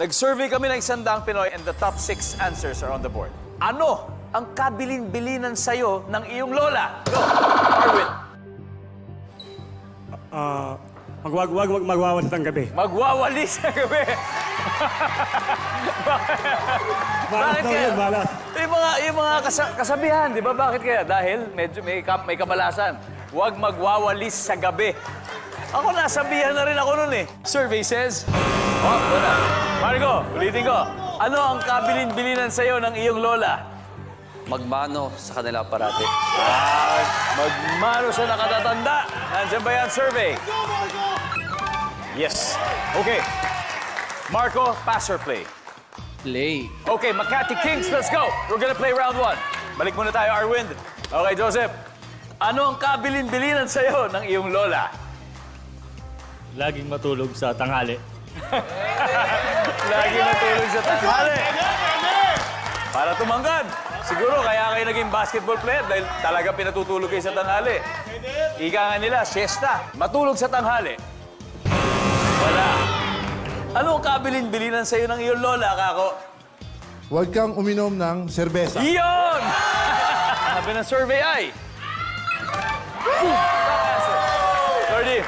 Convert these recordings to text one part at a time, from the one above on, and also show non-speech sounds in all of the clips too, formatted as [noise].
Nag-survey kami ng isang daang Pinoy and the top six answers are on the board. Ano ang kabilin-bilinan sa'yo ng iyong lola? Go, Arwin. Ah, magwag wag wag magwawalit ang gabi. Magwawali sa gabi. [laughs] Balas daw yun, balas. Yung mga, yung mga kasa- kasabihan, di ba? Bakit kaya? Dahil medyo may, kam- may kamalasan. Huwag magwawalis sa gabi. Ako nasabihan na rin ako nun eh. Survey says... Oh, wala. Marco, ulitin ko. Ano ang kabilin-bilinan sa'yo ng iyong lola? Magmano sa kanila parati. Ah, magmano sa nakatatanda. Nandiyan ba yan, survey? Yes. Okay. Marco, pass or play? Play. Okay, Makati Kings, let's go. We're gonna play round one. Balik muna tayo, Arwind. Okay, Joseph. Ano ang kabilin-bilinan sa'yo ng iyong lola? Laging matulog sa tanghali. Lagi natulog sa tanghali. Para tumangkad. Siguro kaya kayo naging basketball player dahil talaga pinatutulog kayo sa tanghali. Ika nga nila, siesta. Matulog sa tanghali. Wala. Ano ang kabilin-bilinan sa'yo ng iyong lola, kako? Huwag kang uminom ng serbesa. Iyon! [laughs] Sabi ng survey ay... Lordy,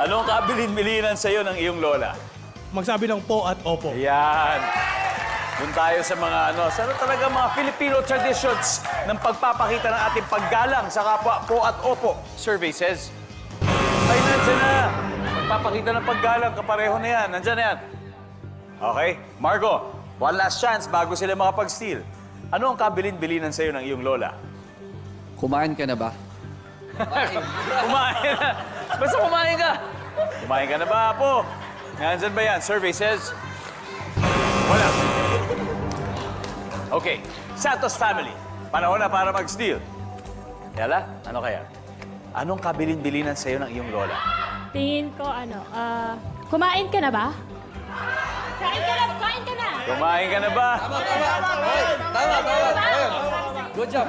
ano ang kabilin-bilinan sa'yo ng iyong lola? Magsabi ng po at opo. Ayan. Doon tayo sa mga ano, sa ano talaga mga Filipino traditions ng pagpapakita ng ating paggalang sa kapwa po at opo. Survey says, ay nandyan na. Pagpapakita ng paggalang, kapareho na yan. Nandyan na yan. Okay, Margo, one last chance bago sila makapag-steal. Ano ang kabilin-bilinan sa'yo ng iyong lola? Kumain ka na ba? Kumain na. Basta kumain ka. Kumain ka na ba, po? Nandyan ba yan? Survey says... Wala. Okay. Santos family. Panahon na para mag-steal. Yala, ano kaya? Anong kabilin-bilinan sa'yo ng iyong lola? Tingin ko, ano, ah, kumain ka na ba? Kain ka na, kain ka na! Kumain ka na ba? Tama, tama. Good job.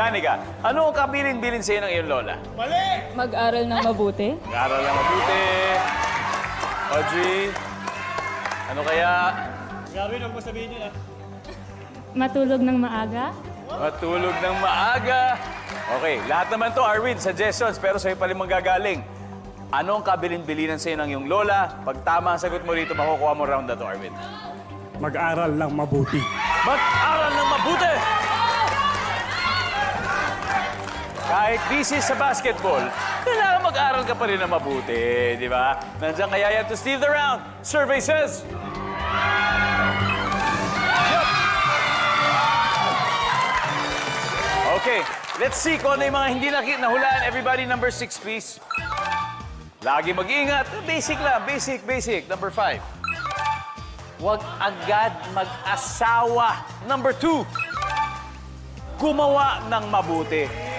Danica, ano ang kabilin-bilin sa'yo ng iyong lola? Mag-aral ng mabuti. Mag-aral na mabuti. Audrey, ano kaya? Gawin ang sabihin niyo ah. Matulog ng maaga. Matulog ng maaga. Okay, lahat naman to, Arwin, suggestions, pero sa'yo pa rin manggagaling. Ano ang kabilin-bilinan sa'yo ng iyong lola? Pag tama ang sagot mo rito, makukuha mo round na to, Arwin. Mag-aral lang mabuti. Mag-aral ng mabuti! Kahit busy sa basketball, kailangan mag-aral ka pa rin ng mabuti, di ba? Nandiyan kaya yan to steal the round. Survey says... Okay, let's see kung ano yung mga hindi naki- nahulaan. Everybody, number six, please. Lagi mag-ingat. Basic lang, basic, basic. Number five. Huwag agad mag-asawa. Number two, gumawa ng mabuti.